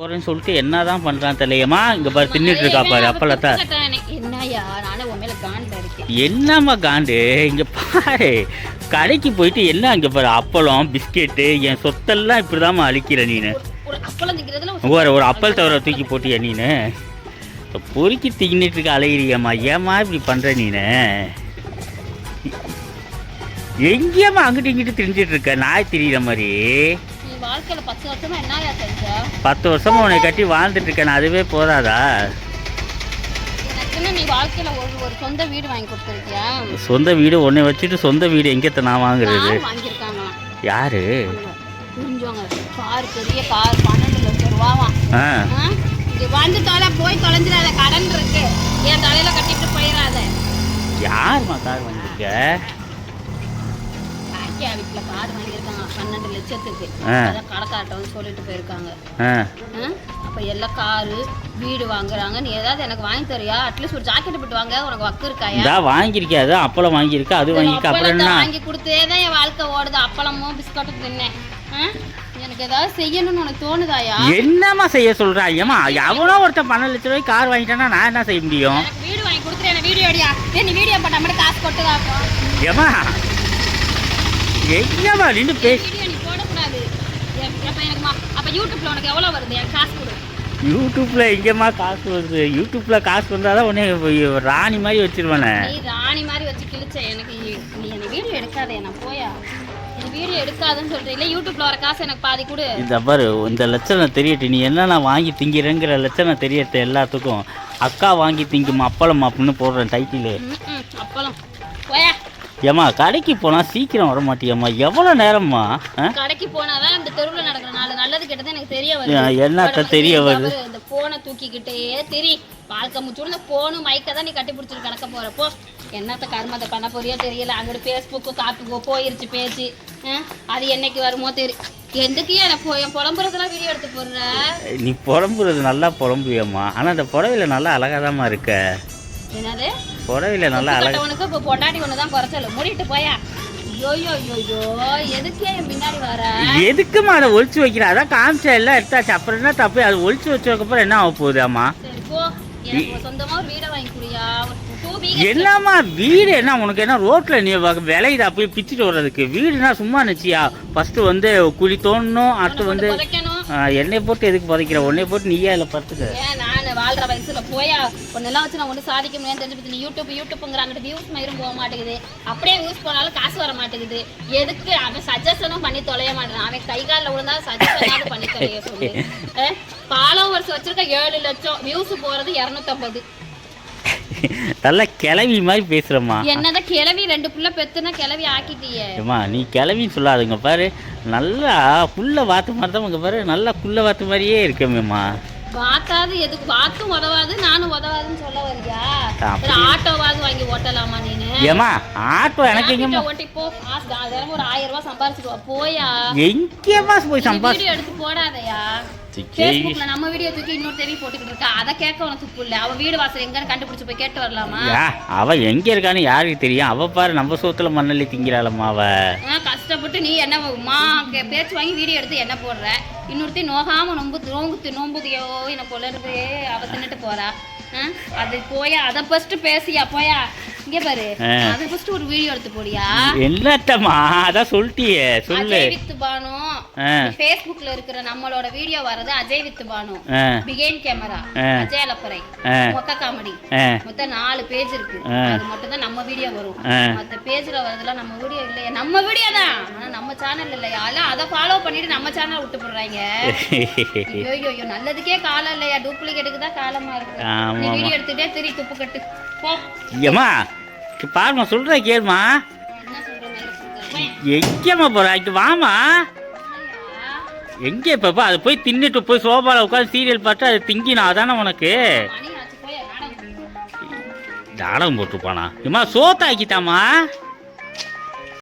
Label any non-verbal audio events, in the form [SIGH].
போறேன்னு சொல்லிட்டு என்னதான் பண்றான் தெரியலையம்மா. இங்க பாரு தின்னுட்டு இருக்கா பாரு இருக்கேன். என்னம்மா காண்டு? இங்க பாரு கடைக்கு போயிட்டு என்ன இங்க பாரு அப்பளம் பிஸ்கெட்டு என் சொத்தெல்லாம் இப்படிதாம்மா அழிக்கிற நீனு. ஒரு ஒரு அப்பல் தவிர தூக்கி போட்டியா நீனு? பொறுக்கி தின்னுட்டு இருக்க அலையிறியம்மா ஏம்மா இப்படி பண்ற நீனு? எங்கேயம்மா அங்கிட்டு இங்கிட்டு திரிஞ்சிட்டு இருக்க? நாய் திரியிற மாதிரி. வாழ்க்கையில பத்து வருஷமா என்னயா செஞ்ச? பத்து வருஷமா உன்னை கட்டி வாழ்ந்துட்டு இருக்கேன். அதுவே போதாதா? எனக்குன்னு நீ வாழ்க்கையில ஒரு ஒரு சொந்த வீடு வாங்கி கொடுத்துருக்கியா? சொந்த வீடு உன்னை வச்சுட்டு சொந்த வீடு எங்கத்த நான் வாங்குறது? யாரு புரிஞ்சவங்க. கார் பெரிய கார் பன்னெண்டு லட்சம் ரூபாவாம் ஆ. ஆ? இது வந்து தொலை போய் தொலைஞ்சிடாத கடன் இருக்கு. என் தலையில கட்டிட்டு போயிடாத. யாரும்மா கார் வாங்கியிருக்க? பாக்கியா வீட்டுல கார் வாங்கியிருக்காங்க. பன்னெண்டு லட்சத்துக்கு. அதான் கடைக்கார்ட்ட வந்து சொல்லிட்டு போயிருக்காங்க? அப்ப எல்லாம் காரு வீடு வாங்குறாங்க. நீ ஏதாவது எனக்கு வாங்கி தரியா அட்லீஸ்ட் ஒரு ஜாக்கெட் போட்டு வாங்க. உனக்கு வக்கு இருக்காயா? இதா வாங்கியிருக்கேன் அது அப்பளம் வாங்கியிருக்க. அது வாங்கியிருக்க. அப்புறம் என்ன? வாங்கி கொடுத்தே தான் என் வாழ்க்கை ஓடுது. அப்பளமும் பிஸ்கட்டும் தின்னேன்? எனக்கு ஏதாவது செய்யணும்னு உனக்கு தோணுதாயா? என்னம்மா செய்ய சொல்றா? ஏம்மா எவனோ ஒருத்தன் பன்னெண்டு லட்ச ரூபாய்க்கு கார் வாங்கிட்டானா நான் என்ன செய்ய முடியும்? வீடு வாங்கி கொடுத்துரு. எனக்கு வீடியோ அடியா நீ வீடியோ போட்டா மட்டும் காசு கொட்டுதாப்போ ஏம்மா எங்கம்மா நின்று பேசி யூடியூப்ல எங்கேம்மா காசு வருது? யூடியூப்ல காசு வந்தாதான் உடனே ராணி மாதிரி வச்சிருவானே. நீ ராணி மாதிரி வச்சு கிழிச்ச எனக்கு நீ- எனக்கு வீடியோ எடுக்காதே நான் போயா? நீ வீடியோ எடுக்காதுன்னு சொல்றீங்க இல்ல யூடியூப்ல வர காசு எனக்கு பாதி கொடு. இந்த பாரு இந்த லட்சணம் தெரியட்டு. நீ என்னென்ன வாங்கி திங்கிறேங்கிற லட்சணம் தெரியட்டு எல்லாத்துக்கும். அக்கா வாங்கி திங்கும் அப்பளம் அப்படின்னு போடுறேன் டைட்டிலு அப்பளம். ஏம்மா கடைக்கு போனால் சீக்கிரம் வர மாட்டியம்மா எவ்வளோ நேரம்மா? கடைக்கு போனாதான் இந்த தெருவுல நடக்கிற நாலு நல்லது கெட்டது எனக்கு தெரிய வருது. என்னத்த தெரிய வருது? இந்த போனை தூக்கிக்கிட்டே திரி. வாழ்க்கை முச்சோட இந்த போனு மைக்க தான் நீ கட்டி பிடிச்சிட்டு கிடக்க போறப்போ என்னத்த கர்மத்தை பண்ண போறியோ தெரியல. அங்கிட்டு ஃபேஸ்புக்கு காப்பி போயிருச்சு பேச்சு. அது என்னைக்கு வருமோ தெரியும் நீ புலம்புறது நல்லா புலம்புவியம்மா. ஆனால் அந்த புடவையில நல்லா அழகாதாம்மா இருக்க. என்னது? புடவையில நல்லா அழகா. கட்டவனுக்கு இப்போ பொண்டாட்டி ஒன்று தான் குறைச்சல மூடிட்டு போயா. எதுக்குமா அதை ஒழிச்சு வைக்கிற? அதான் காமிச்சா எல்லாம் எடுத்தாச்சு. அப்புறம் என்ன தப்பு? அது ஒழிச்சு வச்சதுக்கப்புறம் என்ன ஆக போகுது அம்மா? என்னம்மா வீடு என்ன? உனக்கு என்ன ரோட்ல நீ விளையுதா போய் பிச்சுட்டு வர்றதுக்கு? வீடுனா சும்மா நினச்சியா? ஃபர்ஸ்ட் வந்து குழி தோண்டணும் அடுத்து வந்து என்னை போட்டு எதுக்கு பதைக்கிற? உன்னை போட்டு நீயே அதில் பார்த்துக்க ஏன் நான் வாழ்ற வயசுல போயா ஒன்னெல்லாம் வச்சு நான் ஒன்றும் சாதிக்க முடியாது தெரிஞ்சு நீ யூடியூப் யூடியூப்ங்கிற வியூஸ் மயிரும் போக மாட்டேங்குது. அப்படியே யூஸ் போனாலும் காசு வர மாட்டேங்குது. எதுக்கு அவன் சஜஷனும் பண்ணி தொலைய மாட்டேன் அவன் கை காலில் விழுந்தா சஜஷனாவது பண்ணி தொலைய சொல்லு. ஃபாலோவர்ஸ் வச்சிருக்க ஏழு லட்சம் வியூஸ் போறது இரநூத்தம்பது. நல்ல கிளவி மாதிரி பேசுகிறம்மா என்னதான் கிளவி? ரெண்டு புள்ள பெத்துனா கிளவி ஆக்கிட்டியே. ஏம்மா நீ கிளவின்னு சொல்லாதுங்க பாரு. நல்லா புல்ல வாத்து மாதிரி தான் பாரு. நல்லா புல்ல வாத்து மாதிரியே இருக்கமேம்மா. வாத்தாது எதுக்கு? வாத்தும் உதவாது நானும் உதவாதுன்னு சொல்ல வரியா? ஆட்டோவாது வாங்கி ஓட்டலாமா நீனு? ஏம்மா ஆட்டோ எனக்கு ஆட்டோ ஓட்டி போ. தினமும் ஒரு ஆயிரம் ரூபாய் சம்பாரிச்சிட்டு போயா? எங்கேம்மா போய் சம்பாதி வீடியோ எடுத்து போடாதயா? சரி. ஃபேஸ்புக்ல நம்ம வீடியோ தூக்கி இன்னொரு தெரிய போட்டுக்கிட்டு இருக்கா? அதை கேட்க உனக்கு துப்பு இல்ல. அவ வீடு வாசல் எங்கன்னு கண்டுபிடிச்சு போய் கேட்டு வரலாமா? யா, அவ எங்க இருக்கான்னு யாருக்கு தெரியும்? அவ பாரு நம்ம சோத்துல மண்ணள்ளி திங்கிறாளம்மா அவ. ஆ, கஷ்டப்பட்டு நீ என்ன மா பேச்சு வாங்கி வீடியோ எடுத்து என்ன போடுற? இன்னொருத்தி நோகாம நொம்பு நோங்கு நோம்புதியோ என்ன கொள்ளறது அவ தின்னுட்டு போறா. அது போயா அதை ஃபர்ஸ்ட் பேசியா போயா. இங்க பாரு. அதை ஃபர்ஸ்ட் ஒரு வீடியோ எடுத்து போடியா? என்னத்தம்மா? அதான் சொல்லிட்டியே சொல்லு. அஜய் வித்து பானு. ஃபேஸ்புக்ல இருக்கிற நம்மளோட வீடியோ வரது அஜய் வித்து பானு. பிகேன் கேமரா. அஜய் அலப்பறை. மொக்க காமெடி ஆ, மொத்தம் நாலு பேஜ் இருக்கு. அது மட்டும் தான் நம்ம வீடியோ வரும். மத்த பேஜ்ல வரதெல்லாம் நம்ம வீடியோ இல்லையா. நம்ம வீடியோ தான். ஆனா நம்ம சேனல் இல்லையா எல்லாம் அதை ஃபாலோ பண்ணிட்டு நம்ம சேனல் விட்டு போடுறாங்க. [LAUGHS] ஐயோ ஐயோ நல்லதுக்கே காலம் இல்லையா? டூப்ளிகேட்டுக்கு தான் காலமா இருக்கு. நீ. வீடியோ எடுத்துட்டே திரி துப்பு கட்டு. போ. ஏம்மா? இங்க பாரும்மா சொல்ற கேளுமா. எங்கேம்மா போற? இங்க வாமா. எங்கே இப்ப அது போய் தின்னுட்டு போய் சோபால உட்காந்து சீரியல் பார்த்து அது திங்கினா அதானே உனக்கு? நாடகம் போட்டுப்பானா? ஏம்மா சோத்தாக்கிட்டாமா